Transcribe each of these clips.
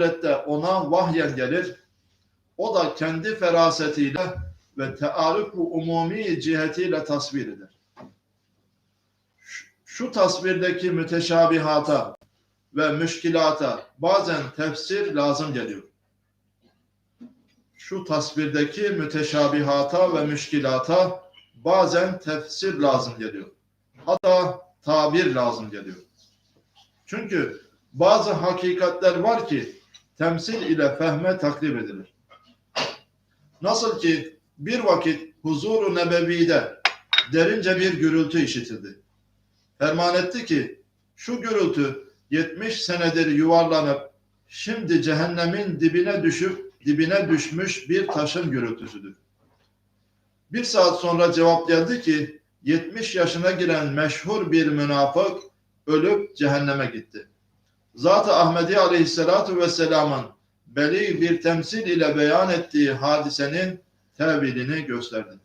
surette ona vahyen gelir. O da kendi ferasetiyle ve tearruf umumi cihetiyle tasvir eder. Şu tasvirdeki müteşabihata ve müşkilata bazen tefsir lazım geliyor. Şu tasvirdeki müteşabihata ve müşkilata bazen tefsir lazım geliyor. Hatta tabir lazım geliyor. Çünkü bazı hakikatler var ki temsil ile fehme taklif edilir. Nasıl ki bir vakit huzuru nebevide derince bir gürültü işitildi. Ferman etti ki şu gürültü 70 senedir yuvarlanıp şimdi cehennemin dibine düşüp dibine düşmüş bir taşın gürültüsüdür. Bir saat sonra cevap geldi ki 70 yaşına giren meşhur bir münafık ölüp cehenneme gitti. Zat-ı Ahmedi Aleyhisselatu Vesselam'ın beli bir temsil ile beyan ettiği hadisenin tevilini gösterdi.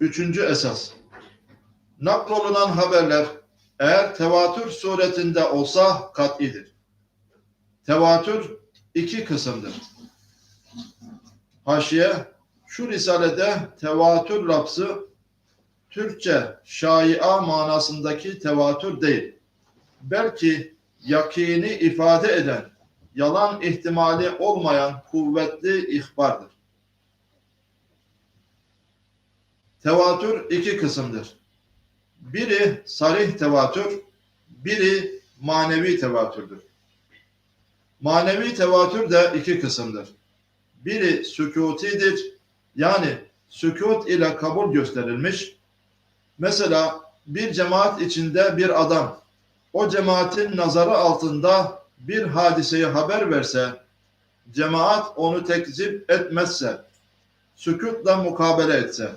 Üçüncü esas. Naklolunan haberler eğer tevatür suretinde olsa kat'idir. Tevatür iki kısımdır. Haşiye, şu risalede tevatür lafzı Türkçe şaia manasındaki tevatür değil. Belki yakini ifade eden, yalan ihtimali olmayan kuvvetli ihbardır. Tevatür iki kısımdır. Biri sarih tevatür, biri manevi tevatürdür. Manevi tevatür de iki kısımdır. Biri sükutidir, yani sükut ile kabul gösterilmiş. Mesela bir cemaat içinde bir adam o cemaatin nazarı altında bir hadiseyi haber verse, cemaat onu tekzip etmezse, sükutla mukabele etse,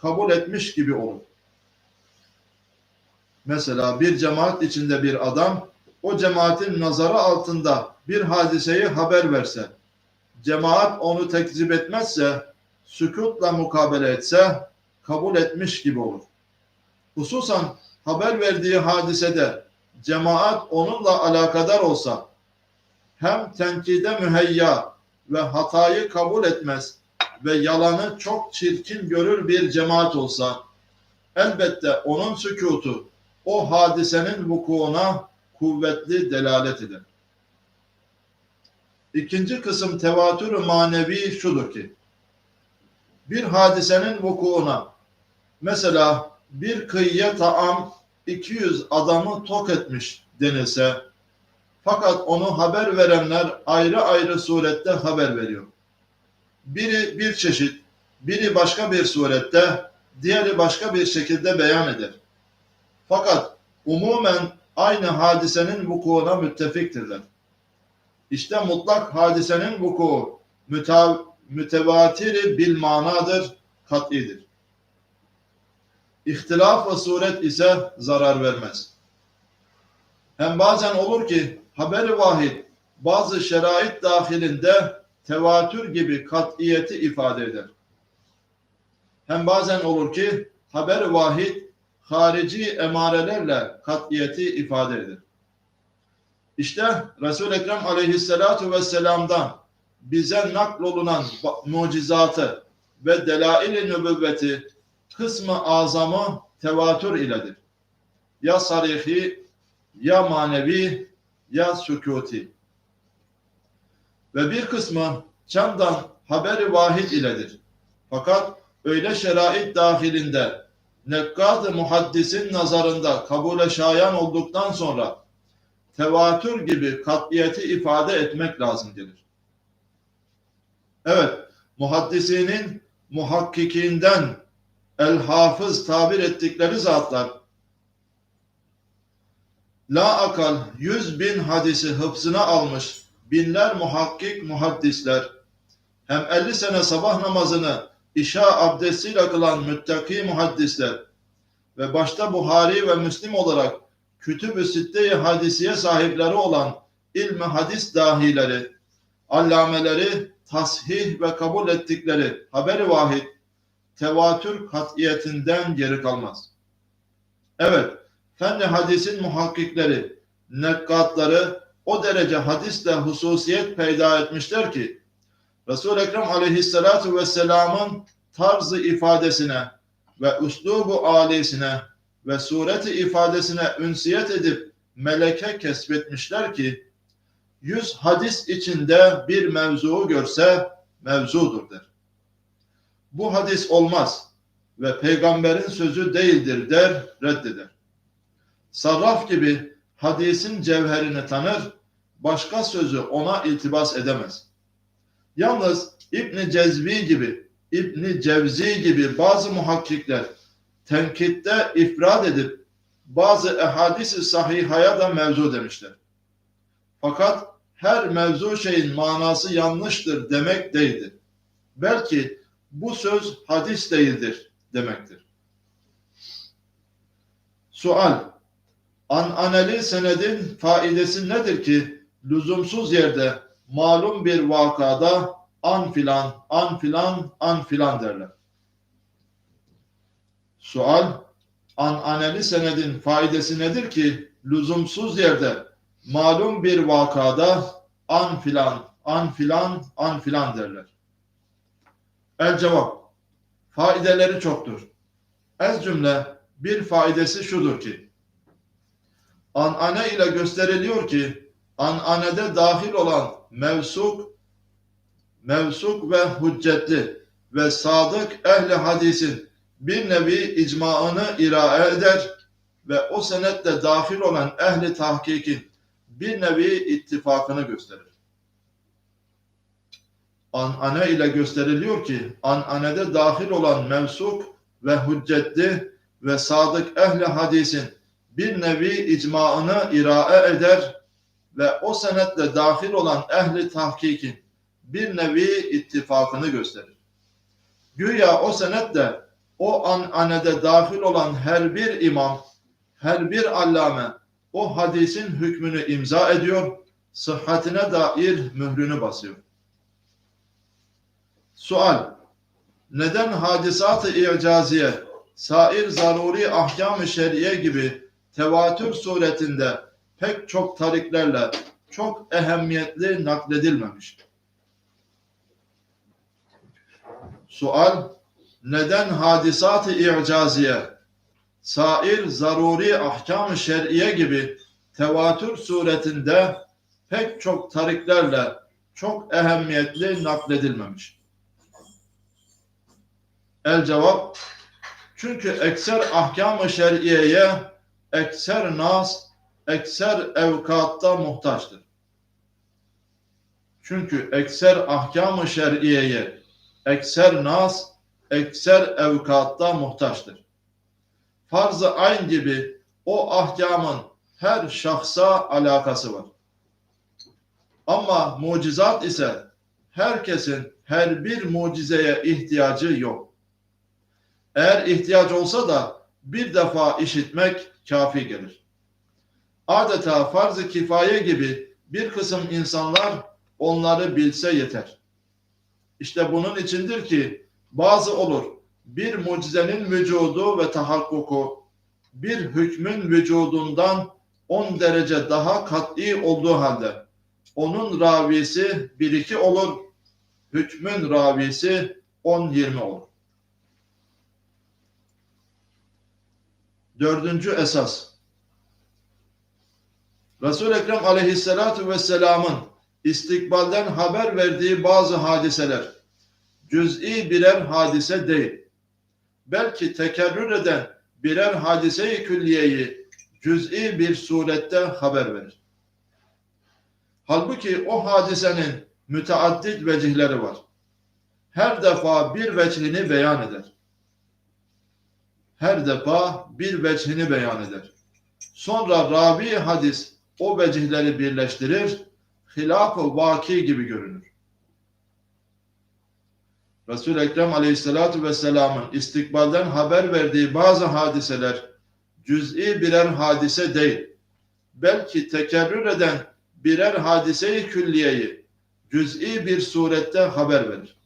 kabul etmiş gibi olur. Mesela bir cemaat içinde bir adam o cemaatin nazarı altında bir hadiseyi haber verse, cemaat onu tekzip etmezse, sükutla mukabele etse, kabul etmiş gibi olur. Hususan haber verdiği hadisede cemaat onunla alakadar olsa, hem tenkide müheyya ve hatayı kabul etmez ve yalanı çok çirkin görür bir cemaat olsa, elbette onun sükutu o hadisenin vukuuna kuvvetli delalet eder. İkinci kısım tevatür manevi şudur ki, bir hadisenin vukuuna, mesela bir kıyıya taam 200 adamı tok etmiş denilse, fakat onu haber verenler ayrı ayrı surette haber veriyor. Biri bir çeşit, biri başka bir surette, diğeri başka bir şekilde beyan eder. Fakat umumen aynı hadisenin vukuuna müttefiktirler. İşte mutlak hadisenin vuku mütevatiri bil manadır, kat'idir. İhtilaf ve suret ise zarar vermez. Hem bazen olur ki haberi vahid bazı şerait dahilinde tevatür gibi kat'iyeti ifade eder. Hem bazen olur ki haber vahid harici emarelerle kat'iyeti ifade eder. İşte Resul-i Ekrem aleyhissalatu vesselam'dan bize naklolunan mucizatı ve delail-i nübüvveti kısmı azamı tevatür iledir. Ya sarihi, ya manevi, ya sükuti. Ve bir kısmı çamdan haberi vahid iledir. Fakat öyle şerait dahilinde nekkad muhaddisin nazarında kabule şayan olduktan sonra tevatür gibi katiyeti ifade etmek lazım gelir. Evet, muhaddisinin muhakkikinden el-hafız tabir ettikleri zatlar. La akal yüz bin hadisi hıfzına almış binler muhakkik muhaddisler. Hem 50 sene sabah namazını işa abdestiyle kılan müttaki muhaddisler ve başta Buhari ve Müslim olarak kütüb-ü sitte-i hadisiye sahipleri olan ilmi hadis dahileri, allameleri tasih ve kabul ettikleri haberi vahid tevatür kat'iyetinden geri kalmaz. Evet, fenni hadisin muhakkikleri, nekkatları o derece hadisle hususiyet peyda etmişler ki Resul-i Ekrem aleyhissalatu vesselamın tarzı ifadesine ve üslubu alisine ve sureti ifadesine ünsiyet edip meleke kesbetmişler ki yüz hadis içinde bir mevzuu görse mevzudur der. Bu hadis olmaz ve peygamberin sözü değildir der, reddeder. Sarraf gibi hadisin cevherini tanır, başka sözü ona iltibas edemez. Yalnız İbni Cezvi gibi, İbni Cevzi gibi bazı muhakkikler tenkitte ifrad edip bazı ehadis-i sahihaya da mevzu demişler. Fakat her mevzu şeyin manası yanlıştır demek değildir. Belki bu söz hadis değildir demektir. Sual Ananeli senedin faidesi nedir ki lüzumsuz yerde malum bir vakada an filan, an filan, an filan derler. Sual Ananeli senedin faidesi nedir ki lüzumsuz yerde malum bir vakada an filan, an filan, an filan derler. El cevap. Faideleri çoktur. Ez cümle bir faidesi şudur ki anane ile gösteriliyor ki ananede dahil olan mevsuk mevsuk ve hüccetli ve sadık ehli hadisin bir nevi icmaını irae eder ve o senetle dahil olan ehli tahkikin bir nevi ittifakını gösterir. Anane ile gösteriliyor ki ananede dahil olan mevsuk ve hüccetli ve sadık ehli hadisin bir nevi icmaını irae eder ve o senetle dahil olan ehli tahkikin bir nevi ittifakını gösterir. Güya o senetle o ananede dahil olan her bir imam, her bir allame o hadisin hükmünü imza ediyor, sıhhatine dair mührünü basıyor. Sual Neden hadisat-ı icaziye, sair zaruri ahkam-ı şer'iye gibi tevatür suretinde pek çok tariklerle çok ehemmiyetli nakledilmemiş? Sual Neden hadisat-ı icaziye, sair zaruri ahkam-ı şer'iye gibi tevatür suretinde pek çok tariklerle çok ehemmiyetli nakledilmemiş? El cevap çünkü ekser ahkam-ı şer'iyeye ekser nas, ekser evkatta muhtaçtır. Çünkü ekser ahkam-ı şer'iyeye ekser nas, ekser evkatta muhtaçtır. Farz-ı ayn gibi o ahkamın her şahsa alakası var. Ama mucizat ise herkesin her bir mucizeye ihtiyacı yok. Eğer ihtiyaç olsa da bir defa işitmek kafi gelir. Adeta farz-ı kifaye gibi bir kısım insanlar onları bilse yeter. İşte bunun içindir ki bazı olur bir mucizenin vücudu ve tahakkuku bir hükmün vücudundan on derece daha kat'i olduğu halde onun ravisi bir iki olur, hükmün ravisi on yirmi olur. Dördüncü esas. Resul-i Ekrem aleyhissalatu vesselamın istikbalden haber verdiği bazı hadiseler cüz'i birer hadise değil. Belki tekerrür eden birer hadise-i külliyeyi cüz'i bir surette haber verir. Halbuki o hadisenin müteaddit vecihleri var. Her defa bir vecihini beyan eder her defa bir vechini beyan eder. Sonra ravi hadis o vecihleri birleştirir, hilaf-ı vaki gibi görünür. Resul-i Ekrem aleyhissalatu vesselamın istikbalden haber verdiği bazı hadiseler cüz'i birer hadise değil, belki tekerrür eden birer hadise-i külliyeyi cüz'i bir surette haber verir.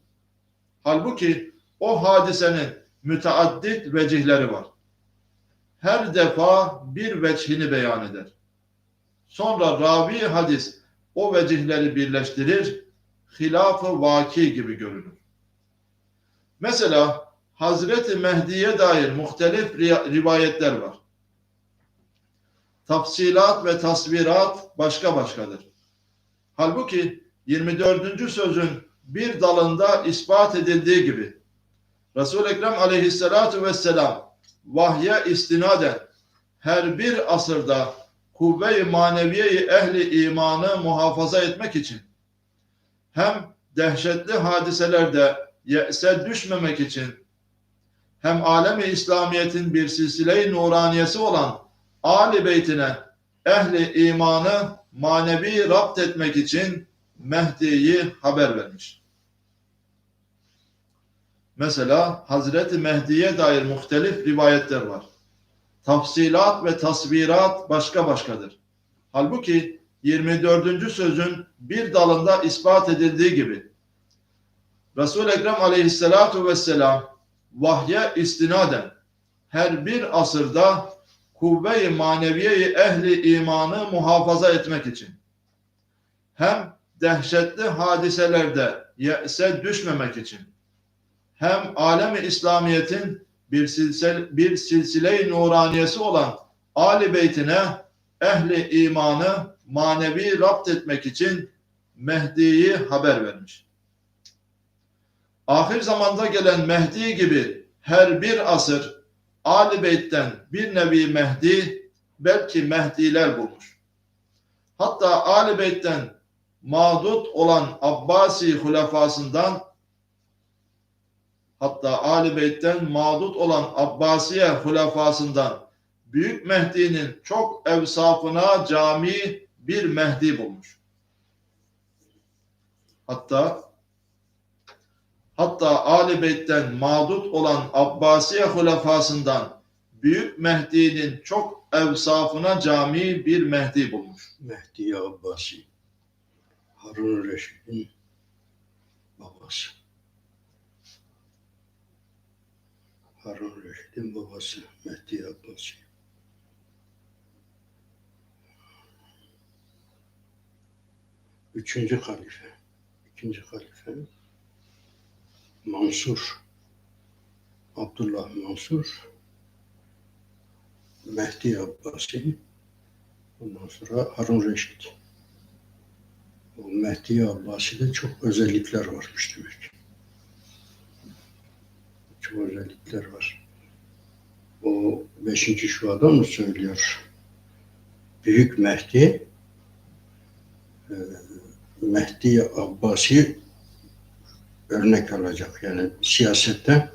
Halbuki o hadisenin müteaddit vecihleri var. Her defa bir veçhini beyan eder. Sonra ravi hadis o vecihleri birleştirir, hilaf-ı vaki gibi görünür. Mesela Hazreti Mehdi'ye dair muhtelif ri- rivayetler var. Tafsilat ve tasvirat başka başkadır. Halbuki 24. sözün bir dalında ispat edildiği gibi Resul-i Ekrem aleyhissalatu vesselam vahye istinaden her bir asırda kuvve-i maneviyeyi ehli imanı muhafaza etmek için hem dehşetli hadiselerde ye'se düşmemek için hem alemi İslamiyet'in bir silsile-i nuraniyesi olan Ali Beytine ehli imanı manevi rapt etmek için Mehdi'yi haber vermiş. Mesela Hazreti Mehdi'ye dair muhtelif rivayetler var. Tafsilat ve tasvirat başka başkadır. Halbuki 24. sözün bir dalında ispat edildiği gibi Resul-i Ekrem aleyhissalatu vesselam vahye istinaden her bir asırda kuvve-i maneviyeyi ehli imanı muhafaza etmek için hem dehşetli hadiselerde ye'se düşmemek için hem alemi İslamiyet'in bir silsile, bir silsile-i nuraniyesi olan Ali Beytine ehli imanı manevi rapt etmek için Mehdi'yi haber vermiş. Ahir zamanda gelen Mehdi gibi her bir asır Ali Beyt'ten bir nevi Mehdi belki Mehdiler bulmuş. Hatta Ali Beyt'ten mağdut olan Abbasi hulefasından hatta Ali Beyt'ten mağdut olan Abbasiye hulefasından Büyük Mehdi'nin çok evsafına cami bir Mehdi bulmuş. Hatta hatta Ali Beyt'ten mağdut olan Abbasiye hulefasından Büyük Mehdi'nin çok evsafına cami bir Mehdi bulmuş. Mehdi Abbasi. Harun Reşit'in babası. Harun Reşit'in babası Mehdi Abbasi. Üçüncü halife. ikinci halife Mansur. Abdullah Mansur. Mehdi Abbasi. Ondan sonra Harun Reşit. O Mehdi Abbasi'de çok özellikler varmış demek. Çok özellikler var. O beşinci şuada mı söylüyor? Büyük Mehdi e, Mehdi Abbasi örnek alacak. Yani siyasette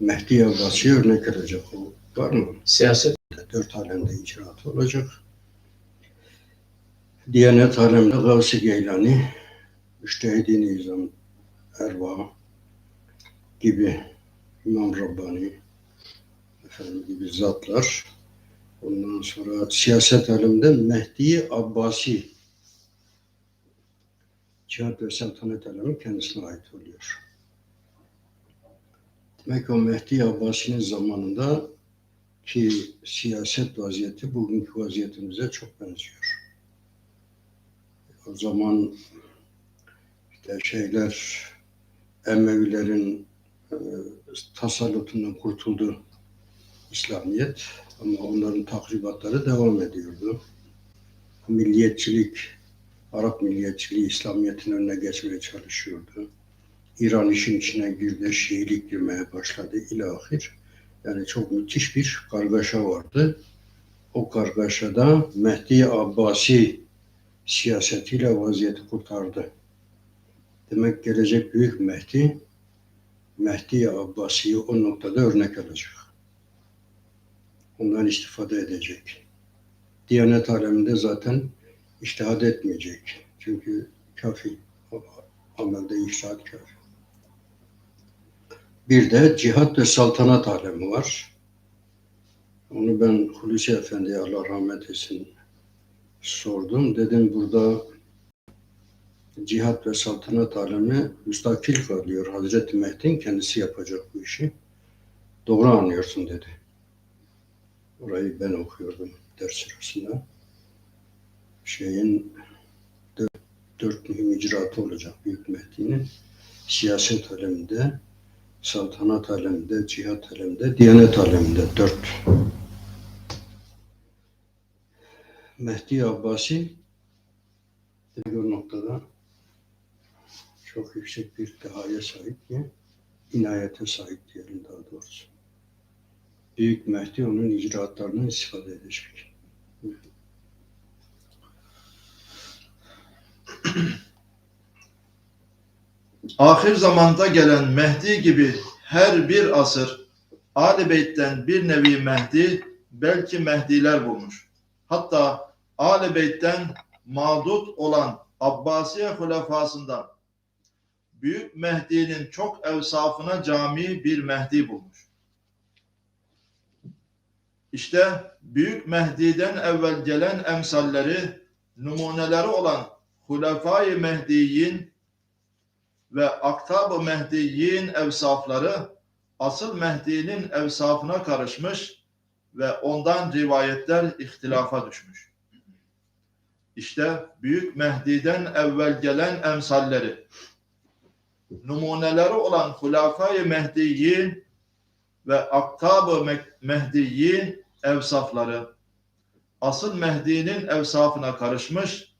Mehdi Abbasi örnek alacak. O var mı? Siyaset dört alemde icraatı olacak. Diyanet alemde Gavs-ı Geylani, Müştehidi Nizam Erva gibi İmam Rabbani efendim gibi zatlar. Ondan sonra siyaset alemde Mehdi Abbasi cihat ve saltanat alemi kendisine ait oluyor. Demek o Mehdi Abbasi'nin zamanında ki siyaset vaziyeti bugünkü vaziyetimize çok benziyor. O zaman işte şeyler Emevilerin e, tasallutundan kurtuldu İslamiyet ama onların tahribatları devam ediyordu. Milliyetçilik, Arap milliyetçiliği İslamiyet'in önüne geçmeye çalışıyordu. İran işin içine girdi, Şiilik girmeye başladı ilahir. Yani çok müthiş bir kargaşa vardı. O kargaşada Mehdi Abbasi siyasetiyle vaziyeti kurtardı. Demek gelecek büyük Mehdi, Mehdi Abbasi'yi o noktada örnek alacak. Ondan istifade edecek. Diyanet aleminde zaten iştihad etmeyecek. Çünkü kafi, amelde iştahat kafi. Bir de cihat ve saltanat alemi var. Onu ben Hulusi Efendi'ye Allah rahmet etsin sordum. Dedim burada cihat ve saltanat alemi müstakil kalıyor. Hazreti Mehdi'nin kendisi yapacak bu işi. Doğru anlıyorsun dedi. Orayı ben okuyordum ders sırasında. şeyin dört, dört mühim icraatı olacak Büyük Mehdi'nin. Siyaset aleminde, saltanat aleminde, cihat aleminde, diyanet aleminde dört. Mehdi Abbasi bir noktada çok yüksek bir dehaya sahip ki inayete sahip diyelim daha doğrusu. Büyük Mehdi onun icraatlarından istifade edecek. Ahir zamanda gelen Mehdi gibi her bir asır Ali Beyt'ten bir nevi Mehdi belki Mehdiler bulmuş. Hatta Ali Beyt'ten mağdut olan Abbasiye hulefasından Büyük Mehdi'nin çok evsafına cami bir Mehdi bulmuş. İşte Büyük Mehdi'den evvel gelen emsalleri, numuneleri olan Hulefai Mehdi'yin ve Aktab-ı Mehdi'yin evsafları asıl Mehdi'nin evsafına karışmış ve ondan rivayetler ihtilafa düşmüş. İşte Büyük Mehdi'den evvel gelen emsalleri, numuneleri olan Hulafai Mehdi'yin ve Aktab-ı Me- Mehdi'yin evsafları asıl Mehdi'nin evsafına karışmış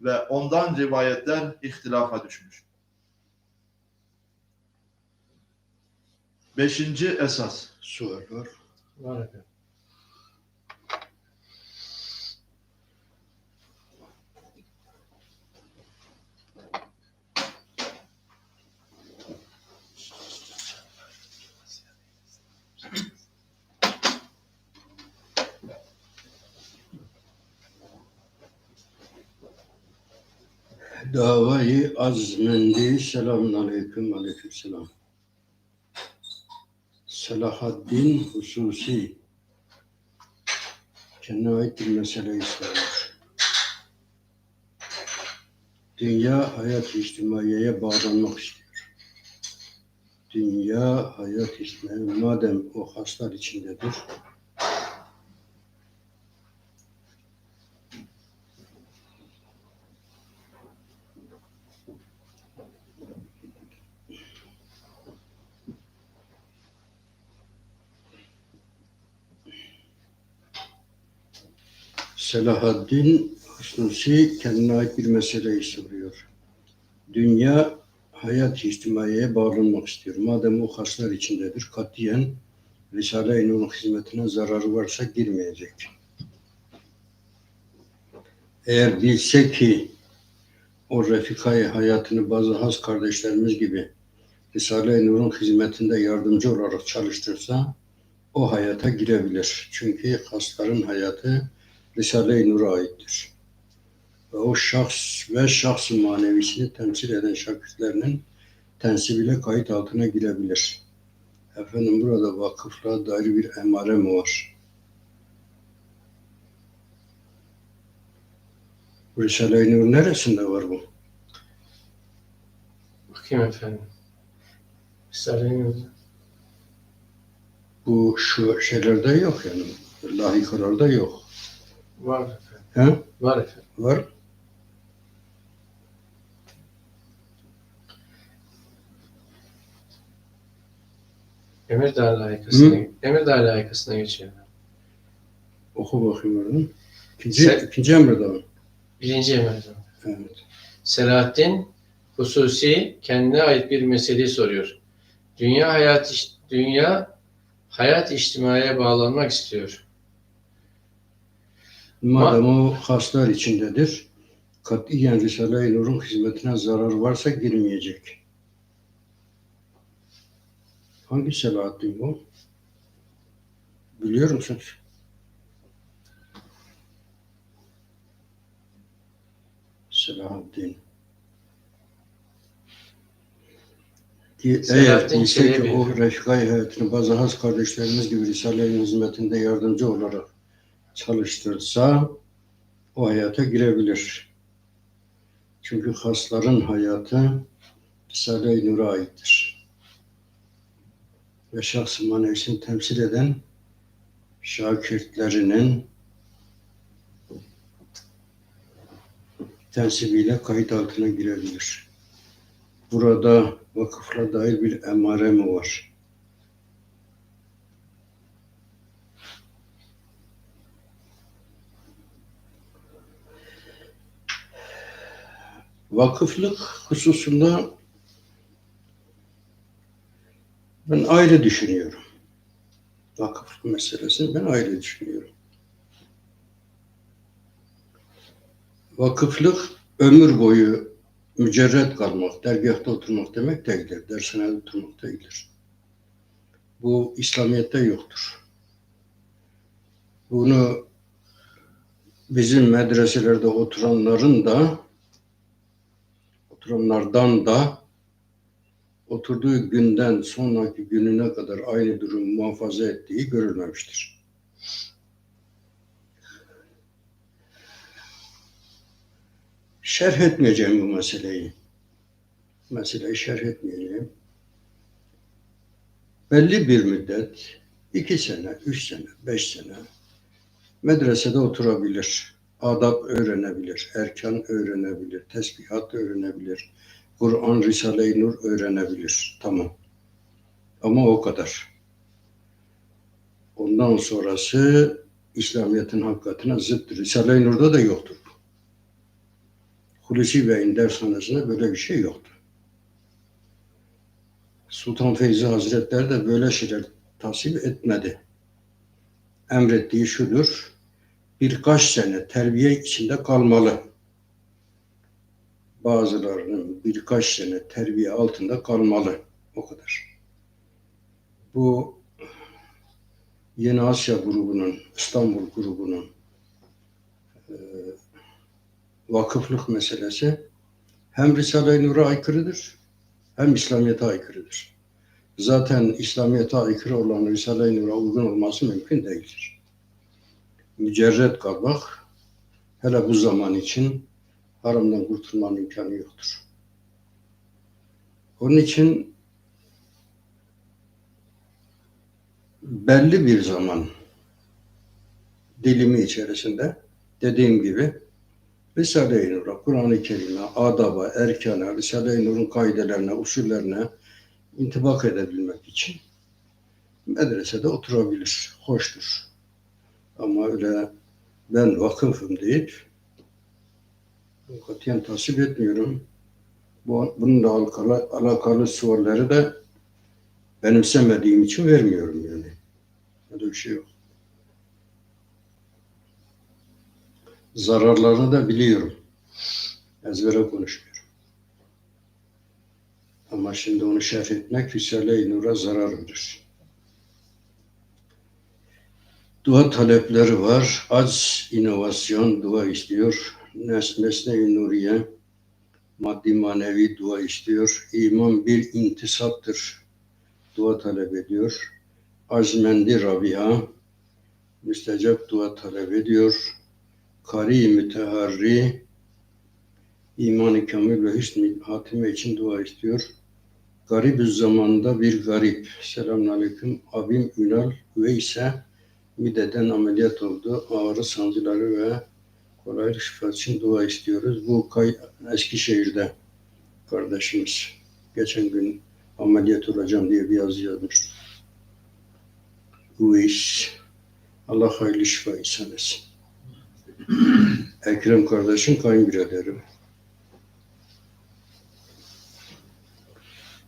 ve ondan rivayetler ihtilafa düşmüş. Beşinci esas. Sual var. Var efendim. Davayı azmendi. Selamun aleyküm. Aleyküm selam. Selahaddin hususi kendine ait bir meseleyi soruyor. Dünya hayat içtimaiyeye bağlanmak istiyor. Dünya hayat içtimaiye madem o haslar içindedir, Selahaddin hususi kendine ait bir meseleyi soruyor. Dünya hayat içtimaiyeye bağlanmak istiyor. Madem o haslar içindedir, katiyen Risale-i Nur'un hizmetine zararı varsa girmeyecek. Eğer bilse ki o refikayı hayatını bazı has kardeşlerimiz gibi Risale-i Nur'un hizmetinde yardımcı olarak çalıştırsa o hayata girebilir. Çünkü hasların hayatı Risale-i Nur'a aittir. Ve o şahs ve şahs manevisini temsil eden şakirtlerinin tensibiyle kayıt altına girebilir. Efendim burada vakıfla dair bir emare mi var? Risale-i Nur neresinde var bu? Bakayım efendim. Risale-i Bu şu şeylerde yok yani. Lahikalarda yok. Var efendim. He? Var efendim. Var. Emirdağ layıkasına, Emirdağ layıkasına geçiyor. Oku bakayım oradan. İkinci, Sen- ikinci mi? Birinci Emirdağ. Evet. Selahaddin hususi kendine ait bir meseleyi soruyor. Dünya hayat dünya hayat içtimaiye bağlanmak istiyor. Madem o haslar içindedir, katiyen Risale-i Nur'un hizmetine zarar varsa girmeyecek. Hangi Selahaddin bu? Biliyor musunuz? Selahaddin. Ki eğer bilse ki o refika hayatını bazı has kardeşlerimiz gibi Risale-i hizmetinde yardımcı olarak çalıştırsa o hayata girebilir. Çünkü hasların hayatı Risale-i Nur'a aittir. Ve şahs manevsini temsil eden şakirtlerinin tensibiyle kayıt altına girebilir. Burada vakıfla dair bir emare mi var? Vakıflık hususunda ben ayrı düşünüyorum. Vakıflık meselesini ben ayrı düşünüyorum. Vakıflık ömür boyu mücerret kalmak, dergahta oturmak demek değildir. Dershanede oturmak değildir. Bu İslamiyet'te yoktur. Bunu bizim medreselerde oturanların da oturanlardan da oturduğu günden sonraki gününe kadar aynı durumu muhafaza ettiği görülmemiştir. Şerh etmeyeceğim bu meseleyi. Meseleyi şerh etmeyeceğim. Belli bir müddet, iki sene, üç sene, beş sene medresede oturabilir. Adab öğrenebilir, erkan öğrenebilir, tesbihat öğrenebilir, Kur'an, Risale-i Nur öğrenebilir. Tamam. Ama o kadar. Ondan sonrası İslamiyet'in hakikatine zıttır. Risale-i Nur'da da yoktur. Hulusi Bey'in dershanesinde böyle bir şey yoktu. Sultan Feyzi Hazretleri de böyle şeyler tasvip etmedi. Emrettiği şudur, birkaç sene terbiye içinde kalmalı. Bazılarının birkaç sene terbiye altında kalmalı. O kadar. Bu Yeni Asya grubunun, İstanbul grubunun e, vakıflık meselesi hem Risale-i Nur'a aykırıdır hem İslamiyet'e aykırıdır. Zaten İslamiyet'e aykırı olan Risale-i Nur'a uygun olması mümkün değildir. Mücerret kalmak hele bu zaman için haramdan kurtulmanın imkanı yoktur. Onun için belli bir zaman dilimi içerisinde dediğim gibi Risale-i Nur'a, Kur'an-ı Kerim'e, adaba, erkana, Risale-i Nur'un kaidelerine, usullerine intibak edebilmek için medresede oturabilir. Hoştur. Ama öyle ben vakıfım deyip katiyen tasvip etmiyorum. Bu, bununla alakalı, alakalı sualleri de benimsemediğim için vermiyorum yani. Öyle bir şey yok. Zararlarını da biliyorum. Ezbere konuşmuyorum. Ama şimdi onu şerh etmek Risale-i Nur'a zarar verir. Dua talepleri var. Az inovasyon dua istiyor. Nes Nesne-i Nuriye maddi manevi dua istiyor. İman bir intisaptır. Dua talep ediyor. Azmendi Rabia müstecap dua talep ediyor. Kari müteharri iman-ı kamil ve hüsn hatime için dua istiyor. Garip zamanda bir garip. Selamünaleyküm. Abim Ünal Üveyse mideden ameliyat oldu. Ağrı sancıları ve kolaylık şifa için dua istiyoruz. Bu kay Eskişehir'de kardeşimiz. Geçen gün ameliyat olacağım diye bir yazı yazmış. Üveys. Allah hayırlı şifa ihsan etsin. Ekrem kardeşim kayınbiraderim.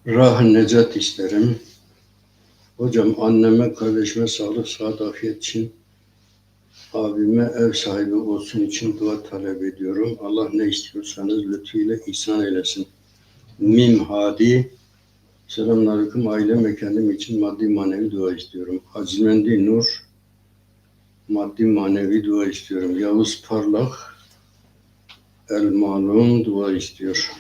Rah necat isterim. Hocam anneme, kardeşime sağlık, sıhhat, afiyet için abime ev sahibi olsun için dua talep ediyorum. Allah ne istiyorsanız lütfuyla ihsan eylesin. Mim Hadi Selamünaleyküm ailem ve kendim için maddi manevi dua istiyorum. Azmendi Nur maddi manevi dua istiyorum. Yavuz Parlak El Malum dua istiyor.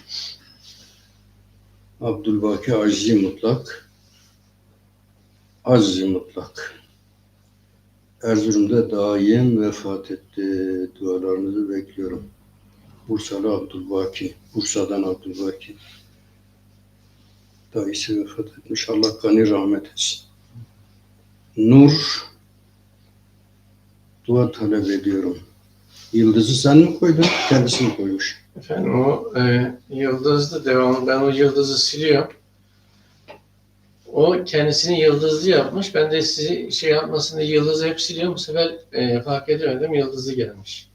Abdülbaki Azizi Mutlak Azizi Mutlak Erzurum'da daim vefat etti. Dualarınızı bekliyorum. Bursalı Abdülbaki. Bursa'dan Abdülbaki. Dayısı vefat etmiş. Allah gani rahmet etsin. Nur dua talep ediyorum. Yıldızı sen mi koydun? Kendisi mi koymuş? Efendim o e, yıldızlı devamlı. Ben o yıldızı siliyorum. O kendisini yıldızlı yapmış. Ben de sizi şey yapmasın diye yıldızı hep siliyorum. Bu sefer e, fark edemedim yıldızı gelmiş.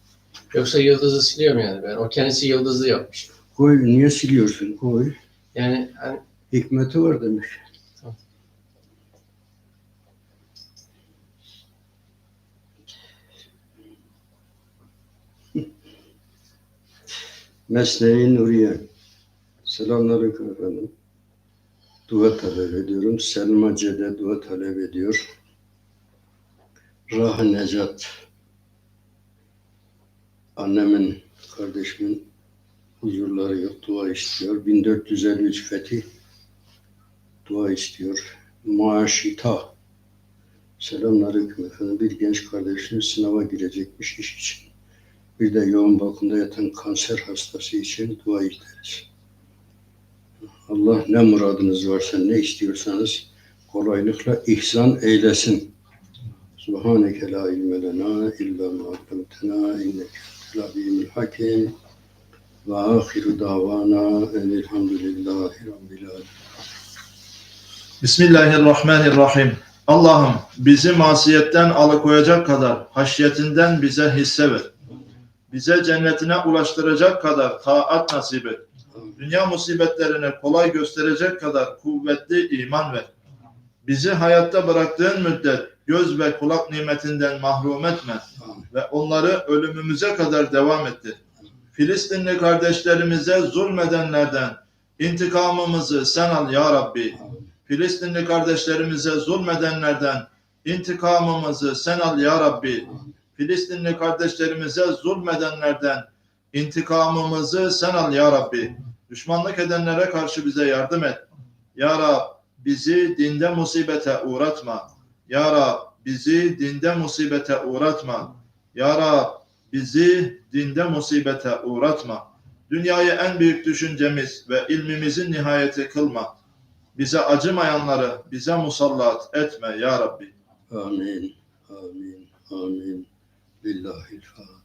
Yoksa yıldızı siliyorum yani ben. O kendisi yıldızlı yapmış. Koy, niye siliyorsun? Koy. Yani hani Hikmeti var demiş. Tamam. Mesnevi Nuriye. Selamünaleyküm efendim. Dua talep ediyorum. Selma Cede dua talep ediyor. Rah Necat. Annemin, kardeşimin huzurları yok. Dua istiyor. 1453 fetih. Dua istiyor. Maaşita. Selamünaleyküm efendim. Bir genç kardeşim sınava girecekmiş iş için. Bir de yoğun bakımda yatan kanser hastası için dua ederiz. Allah ne muradınız varsa, ne istiyorsanız kolaylıkla ihsan eylesin. Subhaneke la ilme lena illa ma allamtena inneke entel hakim. Ve ahiru davana enelhamdülillahi rabbil alemin. Bismillahirrahmanirrahim. Allah'ım bizi masiyetten alıkoyacak kadar haşyetinden bize hisse ver. Bize cennetine ulaştıracak kadar taat nasip et. Dünya musibetlerini kolay gösterecek kadar kuvvetli iman ver. Bizi hayatta bıraktığın müddet göz ve kulak nimetinden mahrum etme ve onları ölümümüze kadar devam ettir. Filistinli kardeşlerimize zulmedenlerden intikamımızı sen al ya Rabbi. Filistinli kardeşlerimize zulmedenlerden intikamımızı sen al ya Rabbi. Filistinli kardeşlerimize zulmedenlerden intikamımızı sen al ya Rabbi. Düşmanlık edenlere karşı bize yardım et. Ya Rab bizi dinde musibete uğratma. Ya Rab bizi dinde musibete uğratma. Ya Rab bizi dinde musibete uğratma. Dünyayı en büyük düşüncemiz ve ilmimizin nihayeti kılma. Bize acımayanları bize musallat etme ya Rabbi. Amin. Amin. Amin. Lillahi'l Fatiha.